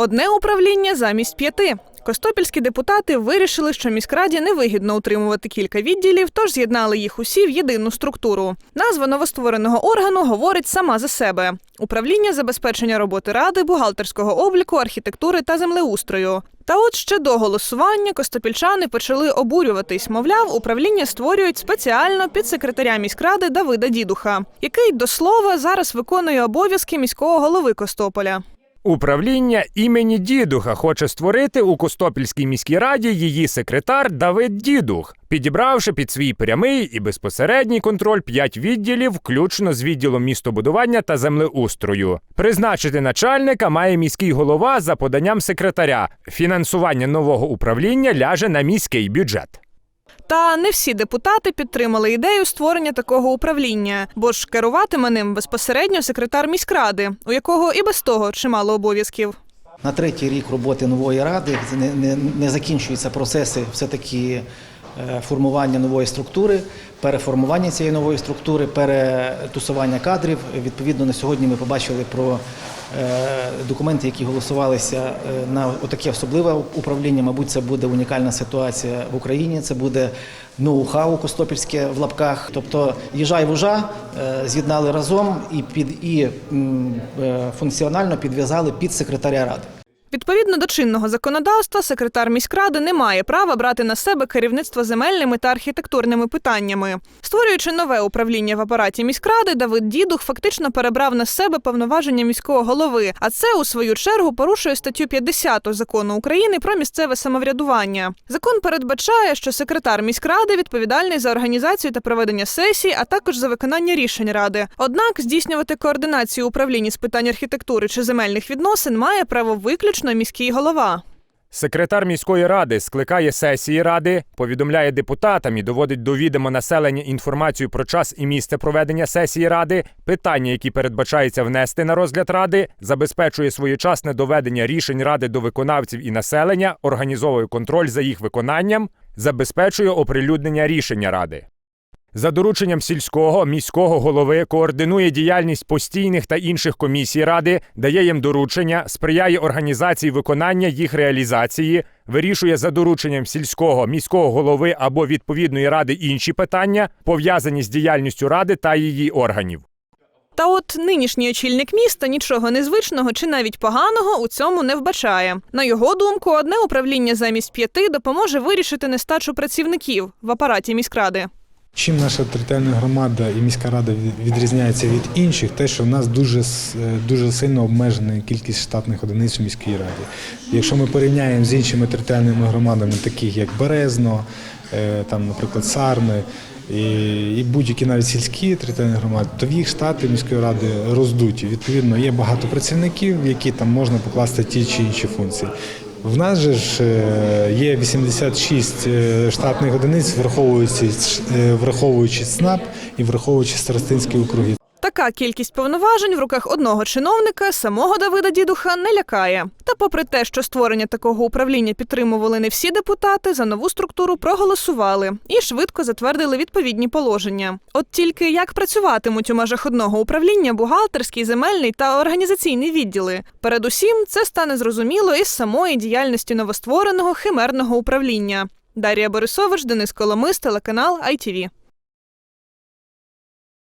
Одне управління замість п'яти. Костопільські депутати вирішили, що міськраді невигідно утримувати кілька відділів, тож з'єднали їх усі в єдину структуру. Назва новоствореного органу говорить сама за себе: управління забезпечення роботи ради, бухгалтерського обліку, архітектури та землеустрою. Та от ще до голосування костопільчани почали обурюватись. Мовляв, управління створюють спеціально під секретаря міськради Давида Дідуха, який до слова зараз виконує обов'язки міського голови Костополя. Управління імені Дідуха хоче створити у Костопільській міській раді її секретар Давид Дідух, підібравши під свій прямий і безпосередній контроль п'ять відділів, включно з відділом містобудування та землеустрою. Призначити начальника має міський голова за поданням секретаря. Фінансування нового управління ляже на міський бюджет. Та не всі депутати підтримали ідею створення такого управління, бо ж керуватиме ним безпосередньо секретар міськради, у якого і без того чимало обов'язків. На третій рік роботи нової ради не, не, не закінчуються процеси все-таки е, формування нової структури, переформування цієї нової структури, перетусування кадрів. Відповідно, на сьогодні ми побачили про е, документи, які голосувалися е, на таке особливе управління. Мабуть, це буде унікальна ситуація в Україні. Це буде ноу-хау Костопільське в лапках. Тобто їжа і вужа е, з'єднали разом і під і е, функціонально підв'язали під секретаря ради. Відповідно до чинного законодавства, секретар міськради не має права брати на себе керівництво земельними та архітектурними питаннями. Створюючи нове управління в апараті міськради, Давид Дідух фактично перебрав на себе повноваження міського голови. А це у свою чергу порушує статтю 50 закону України про місцеве самоврядування. Закон передбачає, що секретар міськради відповідальний за організацію та проведення сесій, а також за виконання рішень ради. Однак здійснювати координацію управління з питань архітектури чи земельних відносин має право виключно міський голова. Секретар міської ради скликає сесії ради, повідомляє депутатам і доводить до відома населення інформацію про час і місце проведення сесії ради, питання, які передбачається внести на розгляд ради, забезпечує своєчасне доведення рішень ради до виконавців і населення, організовує контроль за їх виконанням, забезпечує оприлюднення рішення ради. За дорученням сільського міського голови координує діяльність постійних та інших комісій ради, дає їм доручення, сприяє організації виконання їх реалізації, вирішує за дорученням сільського міського голови або відповідної ради інші питання, пов'язані з діяльністю ради та її органів. Та от нинішній очільник міста нічого незвичного чи навіть поганого у цьому не вбачає. На його думку, одне управління замість п'яти допоможе вирішити нестачу працівників в апараті міськради. Чим наша територіальна громада і міська рада від- відрізняється від інших, те, що в нас дуже е, дуже сильно обмежена кількість штатних одиниць в міській раді. Якщо ми порівняємо з іншими територіальними громадами, таких як Березно, е, там, наприклад, Сарни. І будь-які навіть сільські територіальні громади, то в їх штати міської ради роздуті. Відповідно, є багато працівників, які там можна покласти ті чи інші функції. В нас же ж е, є 86 е, штатних одиниць, враховуючи, е, враховуючи СНАП і враховуючи старостинські округи. Така кількість повноважень в руках одного чиновника самого Давида Дідуха не лякає. Та, попри те, що створення такого управління підтримували не всі депутати, за нову структуру проголосували і швидко затвердили відповідні положення. От тільки як працюватимуть у межах одного управління бухгалтерський, земельний та організаційний відділи. Передусім, це стане зрозуміло із самої діяльності новоствореного химерного управління. Дар'я Борисович, Денис Коломис, телеканал ITV.